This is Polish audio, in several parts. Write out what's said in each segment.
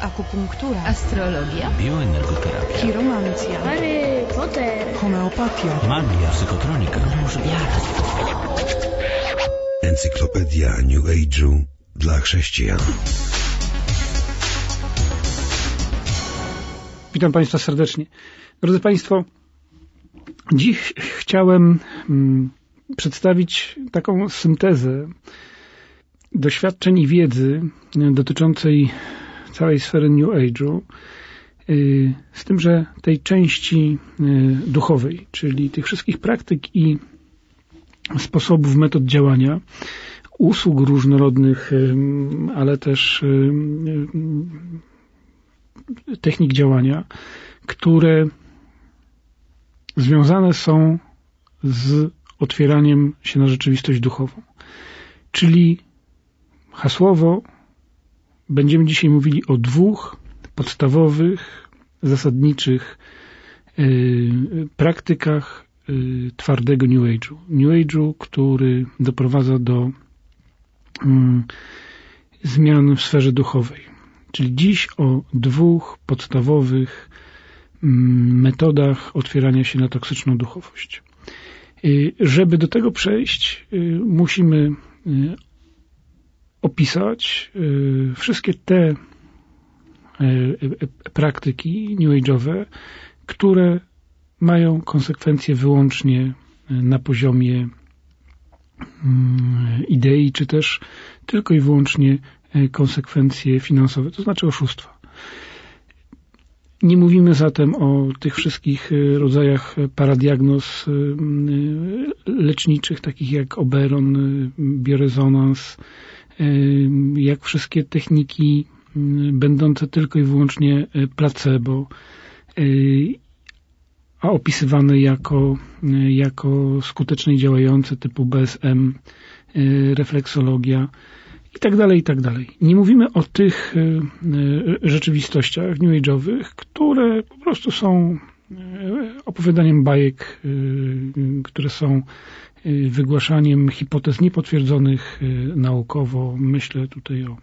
akupunktura, Astrologia? Bioenergoterapia. chiromancja, Harry Potter. homeopatia, Magia. Psychotronika. może wiara. Encyklopedia New Age'u dla chrześcijan. Witam Państwa serdecznie. Drodzy Państwo, dziś chciałem mm, przedstawić taką syntezę doświadczeń i wiedzy dotyczącej całej sfery New Age'u, y, z tym, że tej części y, duchowej, czyli tych wszystkich praktyk i sposobów, metod działania, usług różnorodnych, ym, ale też technik działania, które związane są z otwieraniem się na rzeczywistość duchową. Czyli hasłowo będziemy dzisiaj mówili o dwóch podstawowych, zasadniczych yy, praktykach yy, twardego New Age'u. New Age'u, który doprowadza do mm, zmian w sferze duchowej. Czyli dziś o dwóch podstawowych mm, metodach otwierania się na toksyczną duchowość. Y, Żeby do tego przejść, y, musimy y, opisać y, wszystkie te y, y, praktyki new age'owe, które mają konsekwencje wyłącznie na poziomie mm, idei, czy też tylko i wyłącznie konsekwencje finansowe, to znaczy oszustwa. Nie mówimy zatem o tych wszystkich rodzajach paradiagnoz leczniczych, takich jak Oberon, biorezonans, jak wszystkie techniki będące tylko i wyłącznie y, placebo, y, a opisywane jako, y, jako skuteczne i działające typu BSM, refleksologia i tak dalej, i tak dalej. Nie mówimy o tych rzeczywistościach new age'owych, które po prostu są opowiadaniem bajek, które są wygłaszaniem hipotez niepotwierdzonych y, naukowo. Myślę tutaj o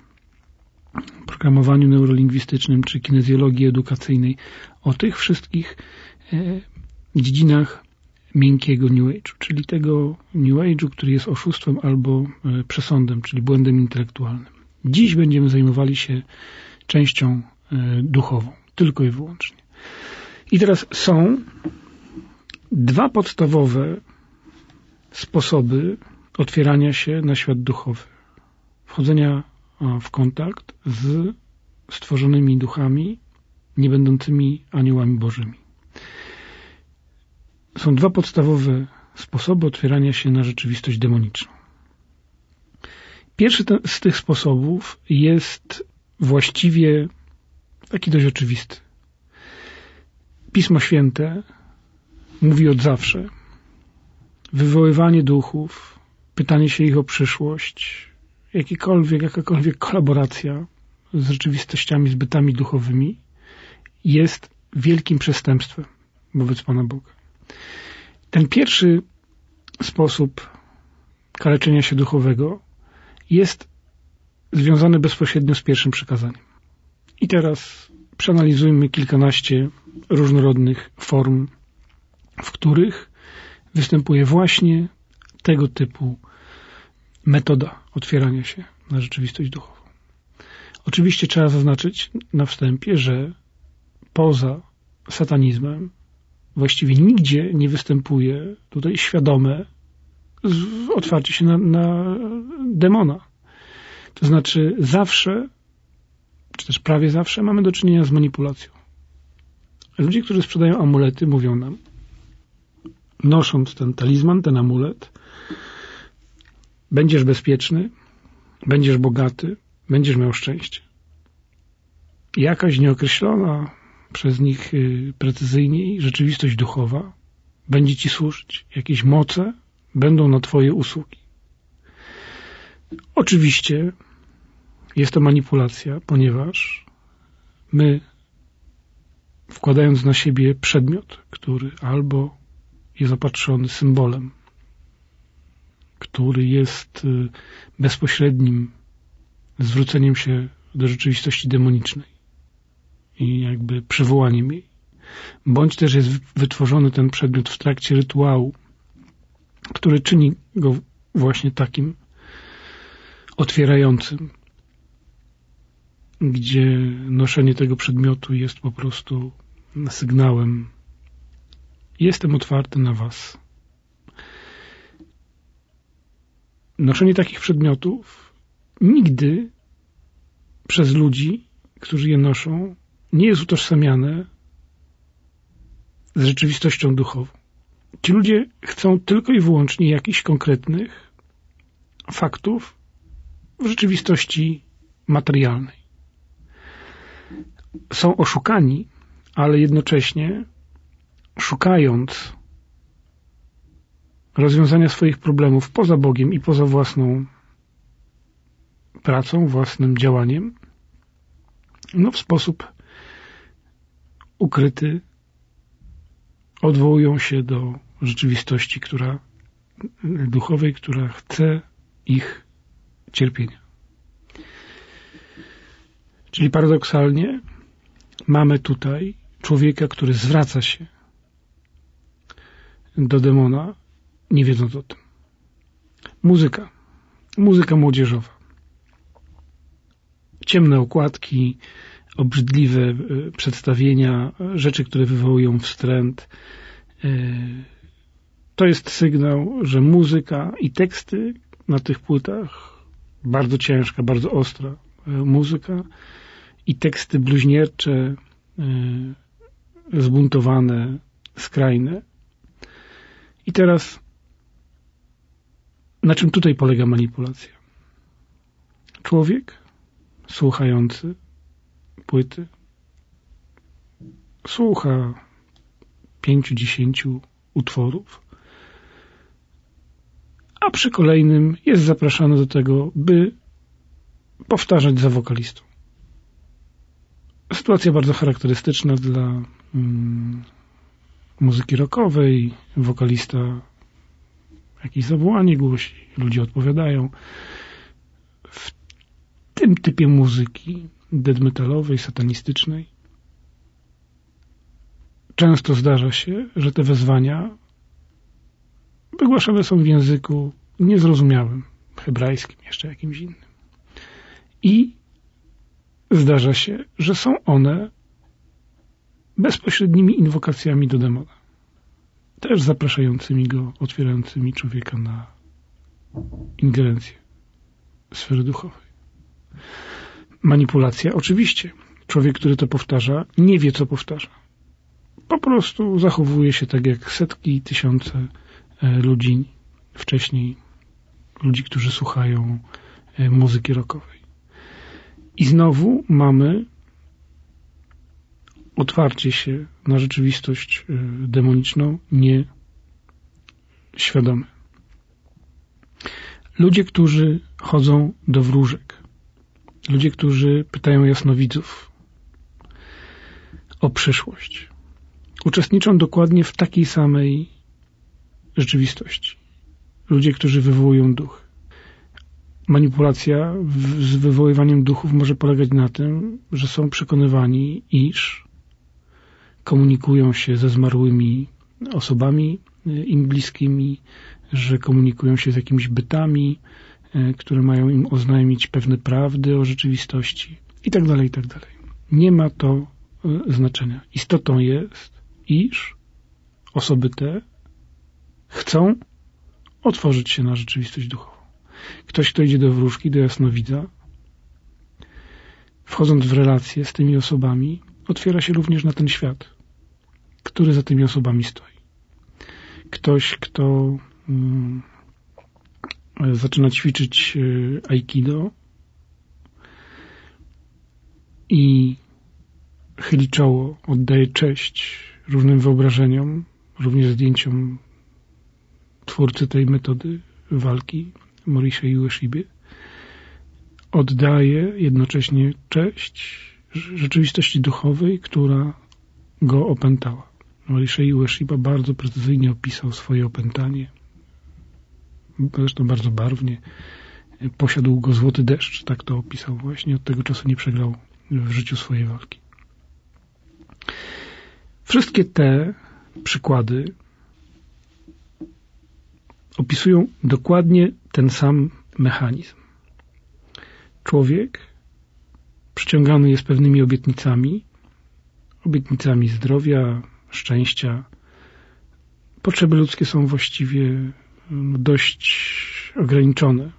programowaniu neurolingwistycznym czy kinezjologii edukacyjnej. O tych wszystkich y, dziedzinach miękkiego New Age'u, czyli tego New Age'u, który jest oszustwem albo e, przesądem, czyli błędem intelektualnym. Dziś będziemy zajmowali się częścią e, duchową, tylko i wyłącznie. I teraz są dwa podstawowe sposoby otwierania się na świat duchowy. Wchodzenia w kontakt z stworzonymi duchami, nie będącymi aniołami bożymi są dwa podstawowe sposoby otwierania się na rzeczywistość demoniczną. Pierwszy z tych sposobów jest właściwie taki dość oczywisty. Pismo Święte mówi od zawsze. Wywoływanie duchów, pytanie się ich o przyszłość, jakikolwiek, jakakolwiek kolaboracja z rzeczywistościami, z bytami duchowymi jest wielkim przestępstwem wobec Pana Boga. Ten pierwszy sposób kaleczenia się duchowego jest związany bezpośrednio z pierwszym przykazaniem. I teraz przeanalizujmy kilkanaście różnorodnych form, w których występuje właśnie tego typu metoda otwierania się na rzeczywistość duchową. Oczywiście trzeba zaznaczyć na wstępie, że poza satanizmem właściwie nigdzie nie występuje tutaj świadome otwarcie się na, na demona. To znaczy zawsze, czy też prawie zawsze mamy do czynienia z manipulacją. Ludzie, którzy sprzedają amulety, mówią nam, nosząc ten talizman, ten amulet, będziesz bezpieczny, będziesz bogaty, będziesz miał szczęście. Jakaś nieokreślona przez nich y, precyzyjniej rzeczywistość duchowa będzie ci służyć. Jakieś moce będą na twoje usługi. Oczywiście jest to manipulacja, ponieważ my wkładając na siebie przedmiot, który albo jest opatrzony symbolem, który jest y, bezpośrednim zwróceniem się do rzeczywistości demonicznej, i jakby przywołaniem jej. Bądź też jest wytworzony ten przedmiot w trakcie rytuału, który czyni go właśnie takim otwierającym, gdzie noszenie tego przedmiotu jest po prostu sygnałem jestem otwarty na was. Noszenie takich przedmiotów nigdy przez ludzi, którzy je noszą, nie jest utożsamiane z rzeczywistością duchową. Ci ludzie chcą tylko i wyłącznie jakichś konkretnych faktów w rzeczywistości materialnej. Są oszukani, ale jednocześnie szukając rozwiązania swoich problemów poza Bogiem i poza własną pracą, własnym działaniem, no w sposób ukryty odwołują się do rzeczywistości, która duchowej, która chce ich cierpienia. Czyli paradoksalnie mamy tutaj człowieka, który zwraca się do demona, nie wiedząc o tym. Muzyka. Muzyka młodzieżowa. Ciemne okładki, obrzydliwe e, przedstawienia, rzeczy, które wywołują wstręt. E, to jest sygnał, że muzyka i teksty na tych płytach, bardzo ciężka, bardzo ostra e, muzyka i teksty bluźniercze, zbuntowane, skrajne. I teraz, na czym tutaj polega manipulacja? Człowiek słuchający płyty słucha pięciu, dziesięciu utworów, a przy kolejnym jest zapraszany do tego, by powtarzać za wokalistą. Sytuacja bardzo charakterystyczna dla mm, muzyki rockowej, wokalista jakieś zawołanie głosi, ludzie odpowiadają. W tym typie muzyki dead metalowej, satanistycznej często zdarza się, że te wezwania wygłaszane są w języku niezrozumiałym, hebrajskim, jeszcze jakimś innym. I zdarza się, że są one bezpośrednimi inwokacjami do demona. Też zapraszającymi go, otwierającymi człowieka na ingerencję sfery duchowej. Manipulacja, oczywiście. Człowiek, który to powtarza, nie wie, co powtarza. Po prostu zachowuje się tak jak setki, tysiące e, ludzi wcześniej, ludzi, którzy słuchają e, muzyki rockowej. I znowu mamy otwarcie się na rzeczywistość y, demoniczną nieświadome. Ludzie, którzy chodzą do wróżek, ludzie, którzy pytają jasnowidzów o przyszłość, uczestniczą dokładnie w takiej samej rzeczywistości. Ludzie, którzy wywołują duch. Manipulacja z wywoływaniem duchów może polegać na tym, że są przekonywani, iż komunikują się ze zmarłymi osobami e, im bliskimi, że komunikują się z jakimiś bytami, e, które mają im oznajmić pewne prawdy o rzeczywistości i tak dalej, i tak dalej. Nie ma to e, znaczenia. Istotą jest, iż osoby te chcą otworzyć się na rzeczywistość duchową. Ktoś, kto idzie do wróżki, do jasnowidza, wchodząc w relacje z tymi osobami, otwiera się również na ten świat który za tymi osobami stoi. Ktoś, kto mm, zaczyna ćwiczyć e, aikido i chyli czoło, oddaje cześć różnym wyobrażeniom, również zdjęciom twórcy tej metody walki, Morisha Ueshiby, oddaje jednocześnie cześć rzeczywistości duchowej, która go opętała. Morishei Ueshiba bardzo precyzyjnie opisał swoje opętanie. Zresztą bardzo barwnie. Posiadł go złoty deszcz, tak to opisał właśnie. Od tego czasu nie przegrał w życiu swojej walki. Wszystkie te przykłady opisują dokładnie ten sam mechanizm. Człowiek przyciągany jest pewnymi obietnicami, obietnicami zdrowia, szczęścia. Potrzeby ludzkie są właściwie no, dość ograniczone.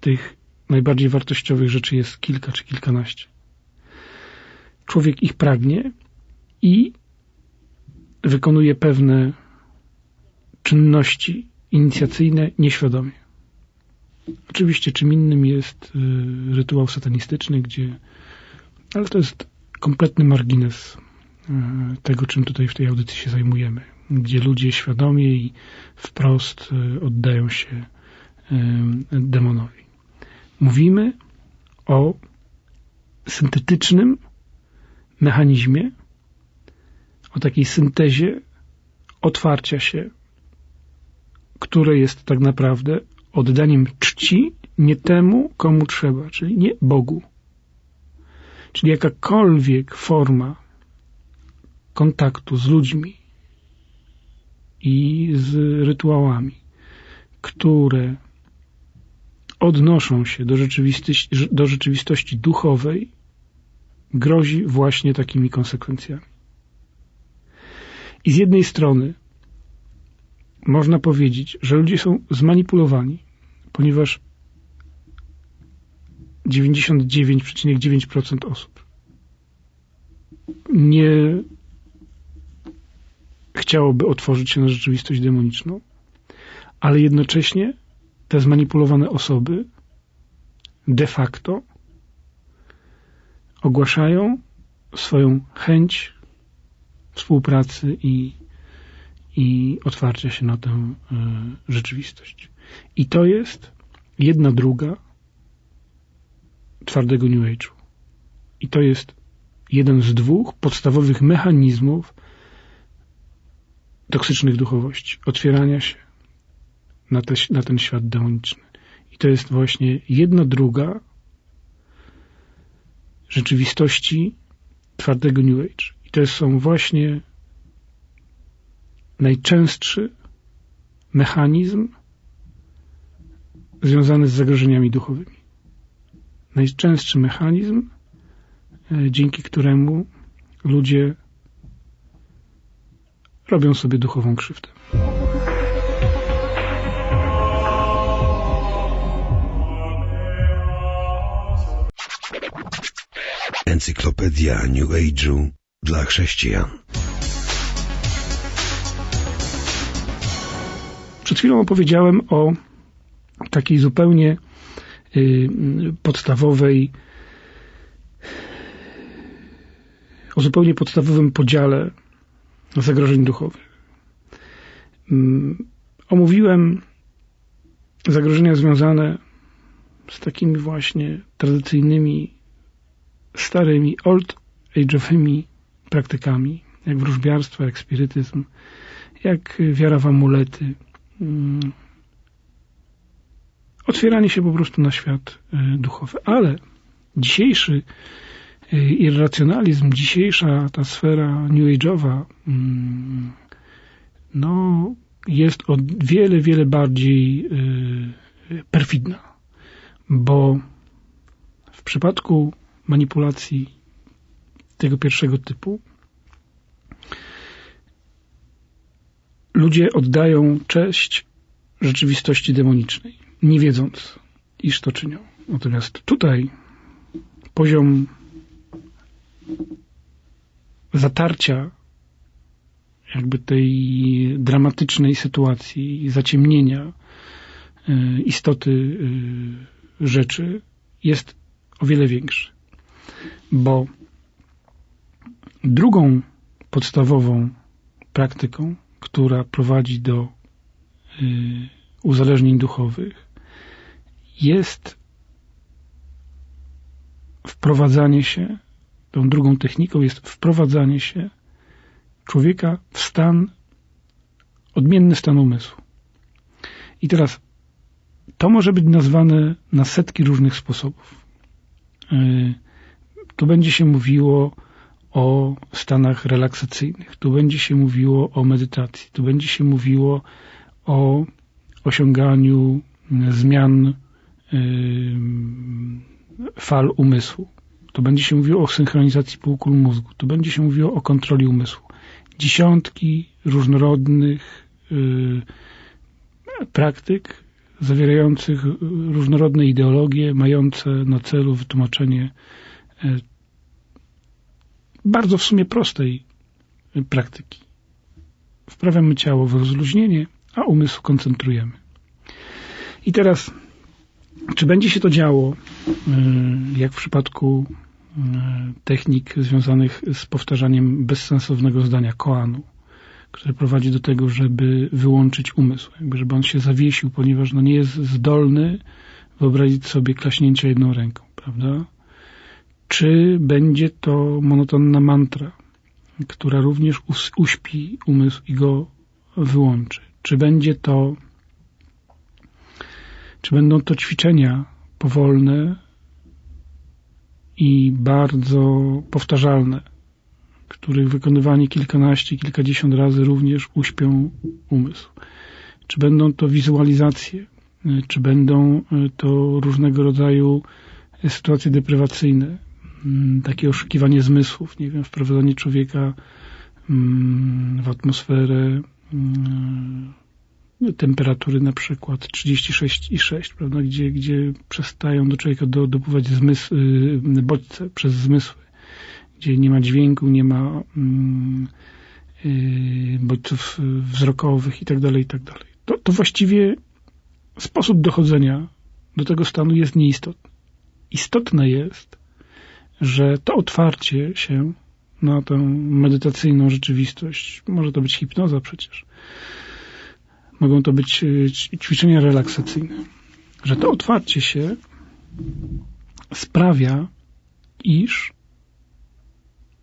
Tych najbardziej wartościowych rzeczy jest kilka czy kilkanaście. Człowiek ich pragnie i wykonuje pewne czynności inicjacyjne nieświadomie. Oczywiście czym innym jest y, rytuał satanistyczny, gdzie, ale to jest kompletny margines tego, czym tutaj w tej audycji się zajmujemy, gdzie ludzie świadomie i wprost y, oddają się demonowi. Mówimy o syntetycznym mechanizmie, o takiej syntezie otwarcia się, które jest tak naprawdę oddaniem czci nie temu, komu trzeba, czyli nie Bogu. Czyli jakakolwiek forma kontaktu z ludźmi i z rytuałami, które odnoszą się do rzeczywistości, do rzeczywistości duchowej, grozi właśnie takimi konsekwencjami. I z jednej strony można powiedzieć, że ludzie są zmanipulowani, ponieważ 99,9% osób nie chciałoby otworzyć się na rzeczywistość demoniczną, ale jednocześnie te zmanipulowane osoby de facto ogłaszają swoją chęć współpracy i, i otwarcia się na tę y, rzeczywistość. I to jest jedna druga twardego New Age'u. I to jest jeden z dwóch podstawowych mechanizmów toksycznych duchowości. Otwierania się na, te, na ten świat demoniczny. I to jest właśnie jedna druga rzeczywistości twardego New Age. I to są właśnie najczęstszy mechanizm związany z zagrożeniami duchowymi. Najczęstszy mechanizm, e, dzięki któremu ludzie robią sobie duchową krzywdę. Encyklopedia New Age'u dla chrześcijan. Przed chwilą opowiedziałem o takiej zupełnie y, podstawowej, o zupełnie podstawowym podziale zagrożeń duchowych. Mm, omówiłem zagrożenia związane z takimi właśnie tradycyjnymi, starymi, old age'owymi praktykami, jak wróżbiarstwo, jak spirytyzm, jak wiara w amulety, mm, otwieranie się po prostu na świat y, duchowy. Ale dzisiejszy irracjonalizm, dzisiejsza ta sfera new age'owa mm, no, jest o wiele, wiele bardziej y, perfidna, bo w przypadku manipulacji tego pierwszego typu ludzie oddają cześć rzeczywistości demonicznej, nie wiedząc, iż to czynią. Natomiast tutaj poziom zatarcia jakby tej dramatycznej sytuacji, zaciemnienia y, istoty y, rzeczy jest o wiele większy. Bo drugą podstawową praktyką, która prowadzi do y, uzależnień duchowych, jest wprowadzanie się, tą drugą techniką jest wprowadzanie się człowieka w stan, odmienny stan umysłu. I teraz to może być nazwane na setki różnych sposobów. Tu będzie się mówiło o stanach relaksacyjnych, tu będzie się mówiło o medytacji, tu będzie się mówiło o osiąganiu zmian yy, fal umysłu. Tu będzie się mówiło o synchronizacji półkul mózgu. Tu będzie się mówiło o kontroli umysłu. Dziesiątki różnorodnych yy, praktyk zawierających różnorodne ideologie, mające na celu wytłumaczenie yy, bardzo w sumie prostej praktyki. Wprawiamy ciało w rozluźnienie, a umysł koncentrujemy. I teraz, czy będzie się to działo, yy, jak w przypadku technik związanych z powtarzaniem bezsensownego zdania koanu, które prowadzi do tego, żeby wyłączyć umysł, jakby żeby on się zawiesił, ponieważ no nie jest zdolny wyobrazić sobie klaśnięcia jedną ręką, prawda? Czy będzie to monotonna mantra, która również uśpi umysł i go wyłączy? Czy będzie to, czy będą to ćwiczenia powolne i bardzo powtarzalne, których wykonywanie kilkanaście, kilkadziesiąt razy również uśpią umysł? Czy będą to wizualizacje? Czy będą to różnego rodzaju sytuacje deprywacyjne? Takie oszukiwanie zmysłów, nie wiem, wprowadzanie człowieka w atmosferę temperatury na przykład 36,6, prawda, gdzie, gdzie przestają do człowieka do, dopływać zmysł, bodźce przez zmysły, gdzie nie ma dźwięku, nie ma bodźców wzrokowych i tak dalej, i tak. To, to właściwie sposób dochodzenia do tego stanu jest nieistotny. Istotne jest, że to otwarcie się na tę medytacyjną rzeczywistość, może to być hipnoza przecież, mogą to być ćwiczenia relaksacyjne, że to otwarcie się sprawia, iż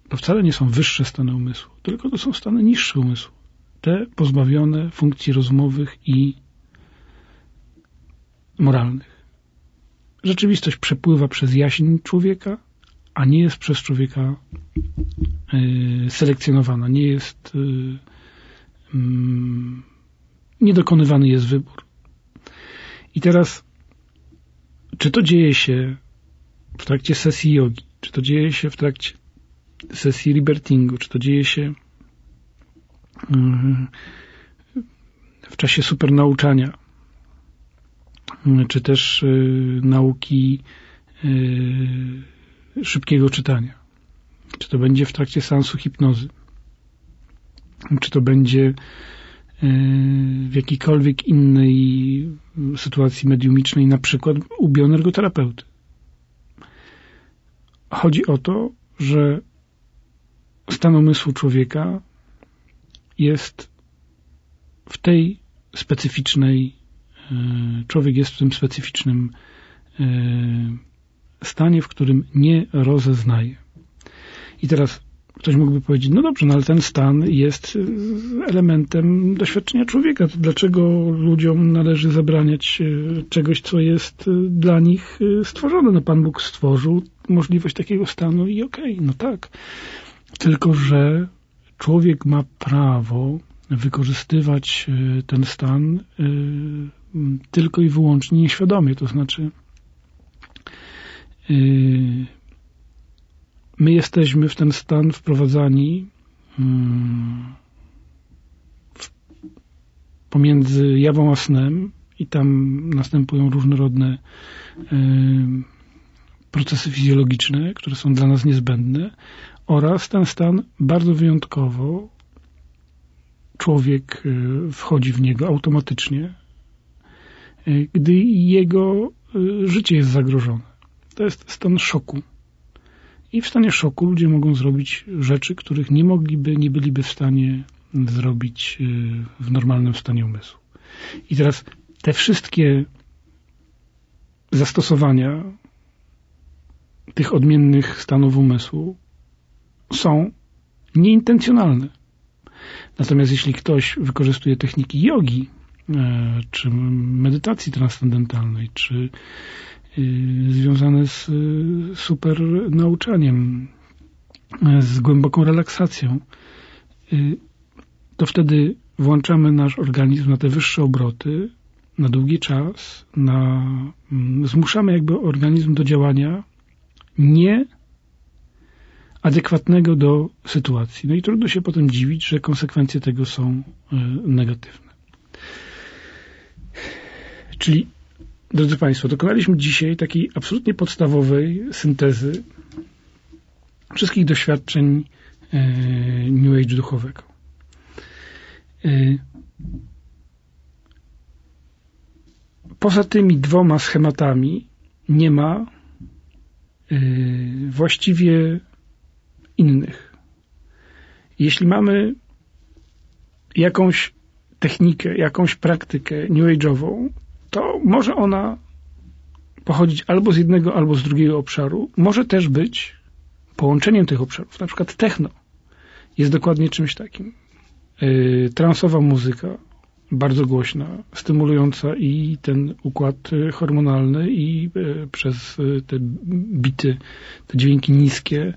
to wcale nie są wyższe stany umysłu, tylko to są stany niższe umysłu, te pozbawione funkcji rozmowych i moralnych. Rzeczywistość przepływa przez jaźń człowieka, a nie jest przez człowieka y, selekcjonowana, nie jest y, y, niedokonywany jest wybór. I teraz, czy to dzieje się w trakcie sesji jogi, czy to dzieje się w trakcie sesji libertingu, czy to dzieje się w czasie supernauczania, czy też nauki szybkiego czytania. Czy to będzie w trakcie seansu hipnozy? Czy to będzie w jakiejkolwiek innej sytuacji mediumicznej, na przykład u bioenergoterapeuty. Chodzi o to, że stan umysłu człowieka jest w tej specyficznej, człowiek jest w tym specyficznym stanie, w którym nie rozeznaje. I teraz ktoś mógłby powiedzieć, no dobrze, no ale ten stan jest elementem doświadczenia człowieka. To dlaczego ludziom należy zabraniać czegoś, co jest dla nich stworzone? No Pan Bóg stworzył możliwość takiego stanu i okej, okay, no tak. Tylko, że człowiek ma prawo wykorzystywać ten stan tylko i wyłącznie nieświadomie, to znaczy my jesteśmy w ten stan wprowadzani pomiędzy jawą a snem i tam następują różnorodne procesy fizjologiczne, które są dla nas niezbędne oraz ten stan bardzo wyjątkowo człowiek wchodzi w niego automatycznie, gdy jego życie jest zagrożone. To jest stan szoku. I w stanie szoku ludzie mogą zrobić rzeczy, których nie mogliby, nie byliby w stanie zrobić w normalnym stanie umysłu. I teraz te wszystkie zastosowania tych odmiennych stanów umysłu są nieintencjonalne. Natomiast jeśli ktoś wykorzystuje techniki jogi, czy medytacji transcendentalnej, czy związane z super nauczaniem e, z głęboką relaksacją, y, to wtedy włączamy nasz organizm na te wyższe obroty, na długi czas, na, mm, zmuszamy jakby organizm do działania nie adekwatnego do sytuacji. No i trudno się potem dziwić, że konsekwencje tego są y, negatywne. Czyli, drodzy Państwo, dokonaliśmy dzisiaj takiej absolutnie podstawowej syntezy wszystkich doświadczeń y, New Age duchowego. Y, Poza tymi dwoma schematami nie ma y, właściwie innych. Jeśli mamy jakąś technikę, jakąś praktykę New Age'ową, to może ona pochodzić albo z jednego, albo z drugiego obszaru. Może też być połączeniem tych obszarów. Na przykład techno jest dokładnie czymś takim. Yy, transowa muzyka, bardzo głośna, stymulująca i ten układ y, hormonalny i y, przez y, te bity, te dźwięki niskie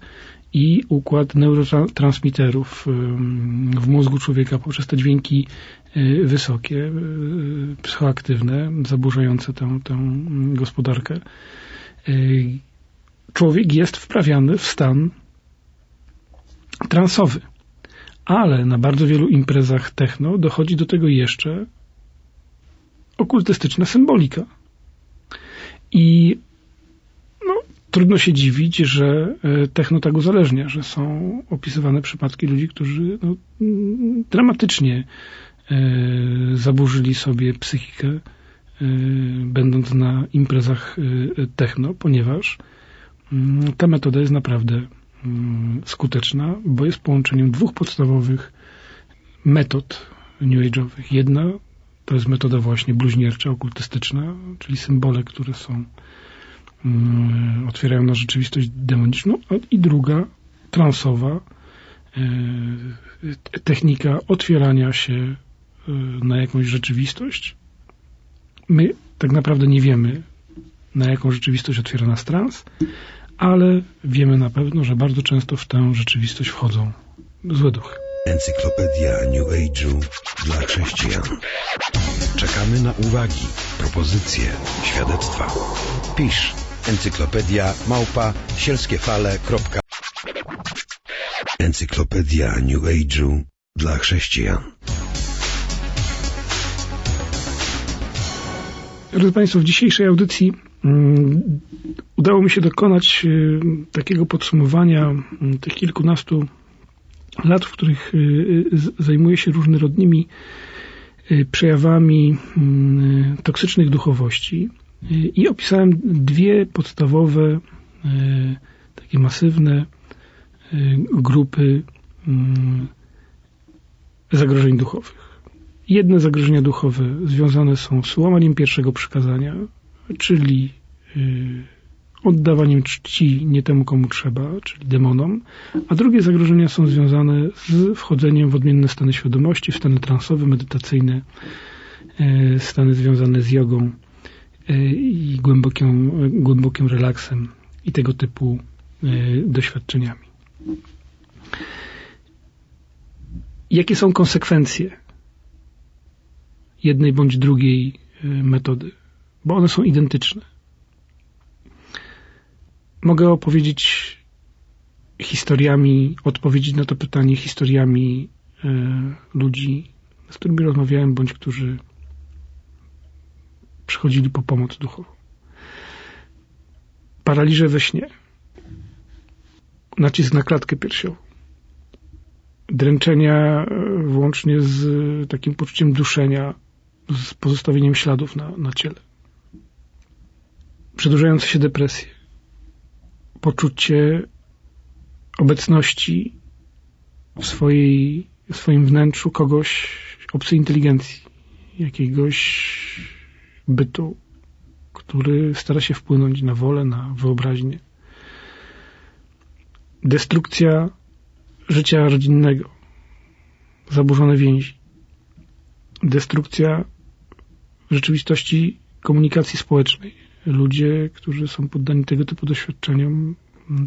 i układ neurotransmiterów w mózgu człowieka poprzez te dźwięki wysokie, psychoaktywne, zaburzające tę, tę gospodarkę. Człowiek jest wprawiany w stan transowy. Ale na bardzo wielu imprezach techno dochodzi do tego jeszcze okultystyczna symbolika. I trudno się dziwić, że e, techno tak uzależnia, że są opisywane przypadki ludzi, którzy no, dramatycznie e, zaburzyli sobie psychikę, e, będąc na imprezach techno, ponieważ mm, ta metoda jest naprawdę Mm, skuteczna, bo jest połączeniem dwóch podstawowych metod New Age'owych. Jedna to jest metoda właśnie bluźniercza, okultystyczna, czyli symbole, które są mm, otwierają na rzeczywistość demoniczną, i druga transowa e, technika otwierania się e, na jakąś rzeczywistość. My tak naprawdę nie wiemy, na jaką rzeczywistość otwiera nas trans, ale wiemy na pewno, że bardzo często w tę rzeczywistość wchodzą złe duchy. Encyklopedia New Age'u dla chrześcijan. Czekamy na uwagi, propozycje, świadectwa. Pisz encyklopedia małpa sielskiefale.pl Encyklopedia New Age'u dla chrześcijan. Drodzy Państwo, w dzisiejszej audycji mm, udało mi się dokonać y, takiego podsumowania mm, tych kilkunastu lat, w których y, y, zajmuję się różnorodnymi przejawami mm, toksycznych duchowości i opisałem dwie podstawowe, takie masywne grupy zagrożeń duchowych. Jedne zagrożenia duchowe związane są z łamaniem pierwszego przykazania, czyli oddawaniem czci nie temu, komu trzeba, czyli demonom, a drugie zagrożenia są związane z wchodzeniem w odmienne stany świadomości, w stany transowe, medytacyjne, e, stany związane z jogą e, i głębokim, głębokim relaksem i tego typu e, doświadczeniami. Jakie są konsekwencje jednej bądź drugiej metody? Bo one są identyczne mogę opowiedzieć historiami, odpowiedzieć na to pytanie historiami ludzi, z którymi rozmawiałem, bądź którzy przychodzili po pomoc duchową. Paraliże we śnie, nacisk na klatkę piersiową, dręczenia e, włącznie z takim poczuciem duszenia, z pozostawieniem śladów na, na ciele, przedłużające się depresje, poczucie obecności w, swojej, w swoim wnętrzu kogoś obcej inteligencji, jakiegoś bytu, który stara się wpłynąć na wolę, na wyobraźnię. Destrukcja życia rodzinnego, zaburzone więzi, destrukcja rzeczywistości komunikacji społecznej, ludzie, którzy są poddani tego typu doświadczeniom,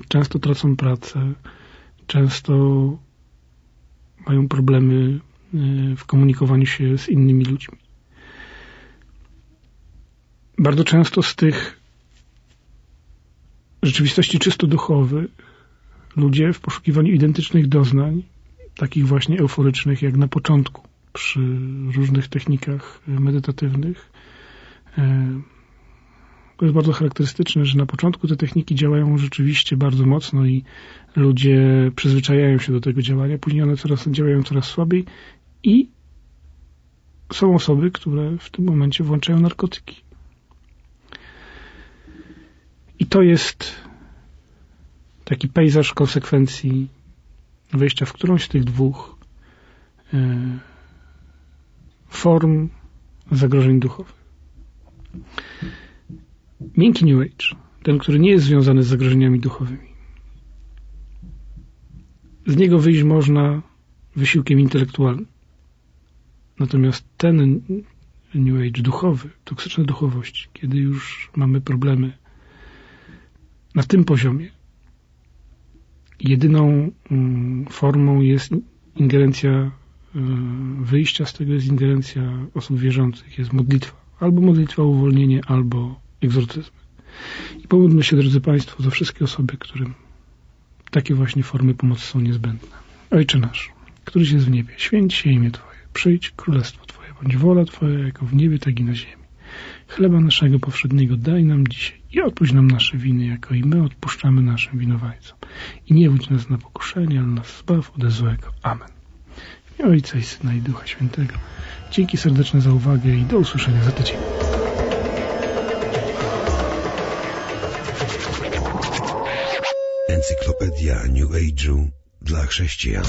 często tracą pracę, często mają problemy e, w komunikowaniu się z innymi ludźmi. Bardzo często z tych rzeczywistości czysto duchowych ludzie w poszukiwaniu identycznych doznań, takich właśnie euforycznych jak na początku przy różnych technikach e, medytatywnych, e, to jest bardzo charakterystyczne, że na początku te techniki działają rzeczywiście bardzo mocno i ludzie przyzwyczajają się do tego działania, później one coraz, działają coraz słabiej i są osoby, które w tym momencie włączają narkotyki. I to jest taki pejzaż konsekwencji wejścia w którąś z tych dwóch e, form zagrożeń duchowych. Miękki New Age, ten, który nie jest związany z zagrożeniami duchowymi. Z niego wyjść można wysiłkiem intelektualnym. Natomiast ten New Age duchowy, toksyczne duchowości, kiedy już mamy problemy na tym poziomie, jedyną mm, formą jest ingerencja y, wyjścia z tego jest ingerencja osób wierzących, jest modlitwa. Albo modlitwa uwolnienie, albo egzorcyzmy. I pomódlmy się, drodzy Państwo, za wszystkie osoby, którym takie właśnie formy pomocy są niezbędne. Ojcze nasz, któryś jest w niebie, święć się imię Twoje, przyjdź królestwo Twoje, bądź wola Twoja, jako w niebie, tak i na ziemi. Chleba naszego powszedniego daj nam dzisiaj i odpuść nam nasze winy, jako i my odpuszczamy naszym winowajcom. I nie wódź nas na pokuszenie, ale nas zbaw ode złego. Amen. W imię Ojca i Syna i Ducha Świętego. Dzięki serdeczne za uwagę i do usłyszenia za tydzień. Encyklopedia New Age'u dla chrześcijan.